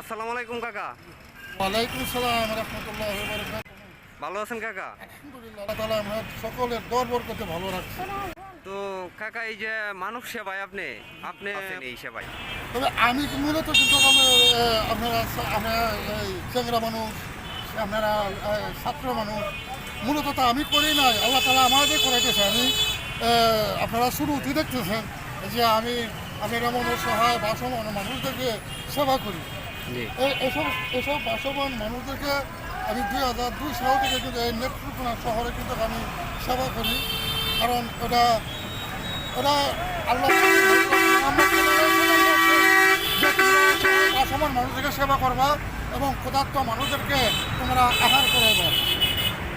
আসসালামু আলাইকুম কাকা। ওয়ালাইকুম সালাম রহমতুল্লাহ ভালো আছেন কাকা? আলহামদুলিল্লাহ তালা আমরা সকলের দরবার করতে ভালো রাখছে তো কাকা এই যে মানব সেবায় আপনি আপনি এই সেবায়? তবে আমি মূলত কিন্তু আমি, আপনারা এই চেংরা মানুষ আপনারা ছাত্র মানুষ মূলত তা আমি করি নাই। আল্লাহ তালা আমাদের করাইতেছে। আমি আপনারা শুরুতেই দেখতেছেন যে আমি আপনার এমন সহায় বাসন মানুষদেরকে সেবা করি। এসব এসব বাসবান মানুষদেরকে আমি দুই হাজার দুই সাল থেকে কিন্তু এই নেত্রকোনা শহরে কিন্তু আমি সেবা করি কারণ ওটা ওটা আল্লাহ বাসবান মানুষদেরকে সেবা করবা এবং ক্ষুধার্ত মানুষদেরকে তোমরা আহার করাইবা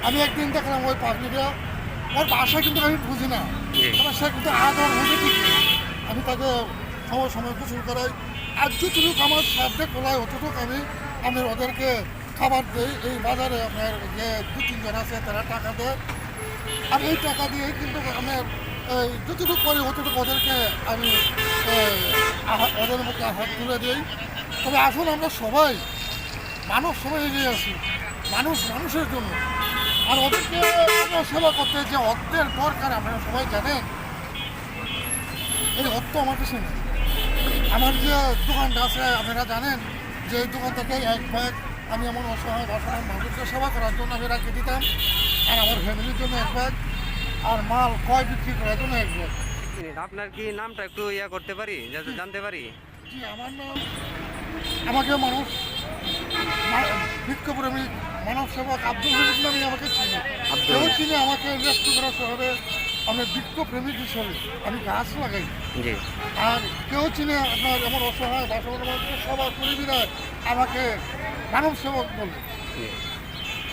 আমি একদিন দেখলাম ওই পাবলিকরা ওর ভাষা কিন্তু আমি বুঝি না। সে কিন্তু আদর বুঝে আমি তাকে সময় সময় গোসল করাই আর যতটুক আমার সাধ্যে কোলায় অতটুক আমি আমি ওদেরকে খাবার দিই। এই বাজারে আপনার যে দু তিনজন আছে, তারা টাকা দেয়। আর এই টাকা দিয়ে কিন্তু আমি যতটুকু করি অতটুকু ওদেরকে আমি ওদের মুখে হাত তুলে দিই। তবে আসলে আমরা সবাই, মানুষ সবাই এগিয়ে আছি মানুষ মানুষের জন্য। আর ওদেরকে সেবা করতে যে অর্থের দরকার, আপনারা সবাই জানেন। এই অর্থ আমার কাছে আমার যে দোকানটা আছে আপনারা জানেন যে এই দোকান থেকে এক ব্যাগ আমি এমন অসহায় বাসনের মানুষকে সেবা করার জন্য আমি রাখি দিতাম আর আমার ফ্যামিলির জন্য এক ব্যাগ আর মাল কয় বিক্রি করার জন্য এক ব্যাগ আপনার কি নামটা একটু ইয়া করতে পারি? যাতে জানতে পারি? জি আমার নাম আমাকে মানুষ বিক্ষোভপ্রেমী মানব সেবক আব্দুল হামিদ নামে আমাকে চিনি। কেউ। চিনে আমাকে রেস্টুরা শহরে আমি প্রেমিক হিসেবে আমি গাছ লাগাই। আর কেউ চিনে আপনার এমন অসহায় মানুষকে সবার পরিবিরায় আমাকে মানব সেবক বলে।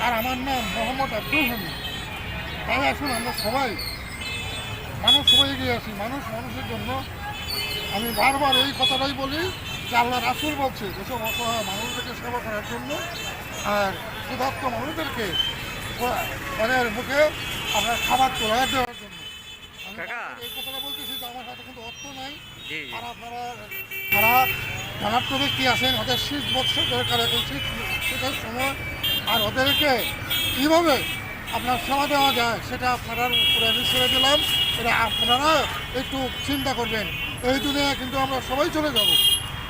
আর আমার নাম মোহাম্মদ আব্দুল হামিদ। তাই আসুন আমরা সবাই মানুষ সবাই এগিয়ে আসি মানুষ মানুষের জন্য। আমি বারবার এই কথাটাই বলি যে আল্লাহ রাসুল বলছে যেসব অসহায় মানুষদেরকে সেবা করার জন্য আর ক্ষুধার্ত মানুষদেরকে ও- মুখে আপনার খাবার তোলা দেওয়ার জন্য। কাকা। এই কথাটা বলতেছি যে আমার হাতে কিন্তু অর্থ নাই। আর আপনারা যারা ধনাত্ম ব্যক্তি আছেন ওদের শীত বছর দরকার এখন শীত শীতের সময়। আর ওদেরকে কীভাবে আপনার সেবা দেওয়া যায় সেটা আপনারা উপরে আমি ছেড়ে দিলাম। এটা আপনারা একটু চিন্তা করবেন। এই দুনিয়া কিন্তু আমরা সবাই চলে যাব।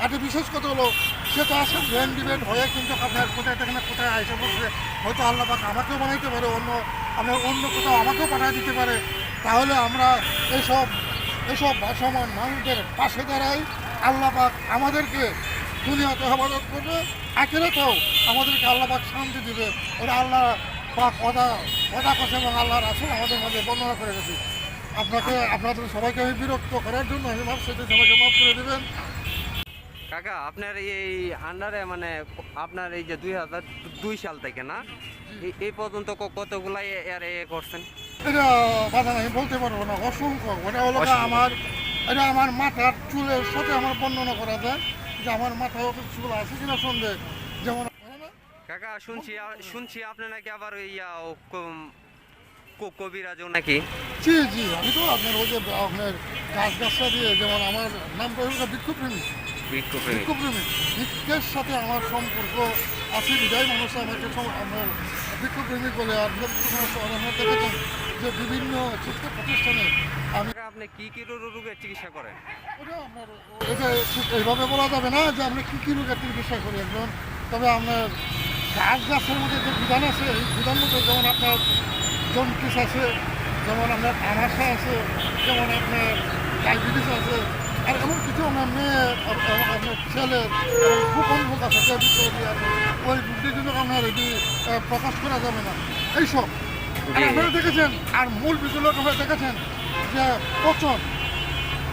আর একটা বিশেষ কথা হলো সে তো আসলে ব্র্যান্ড ডিবেন্ড হয়ে কিন্তু আপনার কোথায় থেকে কোথায় আইসে বসে হয়তো আল্লাহ পাক আমাকেও বানাইতে পারে অন্য আপনার অন্য কোথাও আমাকেও পাঠিয়ে দিতে পারে। তাহলে আমরা এইসব এসব ভাসমান মানুষদের পাশে দাঁড়াই। আল্লাহ পাক আমাদেরকে দুনিয়াতে হেফাজত করবে আখেরাতেও আমাদেরকে আল্লাহ পাক শান্তি দিবে। ওরা আল্লাহ পাক কথা কথা কথা এবং আল্লাহ রাসুল আমাদের মাঝে বর্ণনা করে গেছে আপনাকে আপনাদের সবাইকে আমি বিরক্ত করার জন্য আমি ভাবছি যে সবাইকে মাফ করে দেবেন। কাকা আপনার এই আন্ডারে মানে আপনার এই যে দুই হাজার দুই সাল থেকে না এই- পর্যন্ত কতগুলাই এর এ করছেন? এটা বাধা আমি বলতে পারব না অসংখ্য। ওটা হলো আমার এটা আমার মাথার চুলের সাথে আমার বর্ণনা করা যায় যে আমার মাথায় চুল আছে কিনা সন্দেহ। যেমন কাকা শুনছি শুনছি আপনি নাকি আবার ওই ও কবিরাজও নাকি? জি জি আমি তো আপনার ওই যে আপনার গাছ গাছটা দিয়ে যেমন আমার নামটা হলো? বিক্ষোভপ্রেমী। বৃক্ষপ্রেমী বৃক্ষের সাথে আমার সম্পর্ক আছে বিদায় মানুষ আমাকে আপনার বৃক্ষপ্রেমী বলে আর দেখেছেন যে বিভিন্ন শিক্ষা প্রতিষ্ঠানে আমি আপনি কি কি রোগের চিকিৎসা করেন ওটা আপনার এটা ঠিক এইভাবে বলা যাবে না যে আমরা কী কী রোগের চিকিৎসা করি একজন তবে আপনার গাছ গাছের মধ্যে যে বিধান আছে এই বিধান মধ্যে যেমন আপনার জন্টিস আছে যেমন আপনার আনাসা আছে যেমন আপনার ডায়াবেটিস আছে আর এমন কিছু আমার মেয়ে আপনার ছেলে এবং গোপন রোগ আছে ওই রোগটি কিন্তু আপনার এটি প্রকাশ করা যাবে না এইসব। আপনারা দেখেছেন? আর মূল বিষয়গুলো আপনারা দেখেছেন যে পচন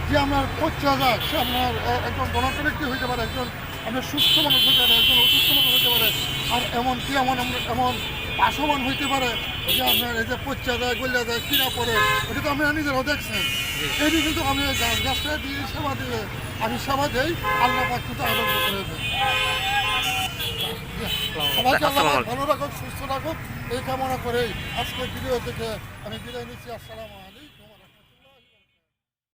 যে আপনার পচা যায় সে আপনার একজন গণত ব্যক্তি হইতে পারে একজন আপনার সুস্থ মানুষ হইতে পারে একজন অসুস্থ মানুষ হইতে পারে আর এমন কি এমন আমরা- এমন বাসবান হইতে পারে যে আপনার এই যে পচা যায় গলিয়া যায় কিনা পড়ে এটা তো আপনারা নিজেরাও দেখছেন। এটি কিন্তু আমি গাছ গাছটা দিয়ে সেবা দিয়ে আমি সেবা দিই আল্লাহ পাক কিন্তু আরোগ্য করে দেয় ভালো রাখুক সুস্থ রাখুক এই কামনা করেই আজকে ভিডিও থেকে আমি বিদায় নিচ্ছি। আসসালাম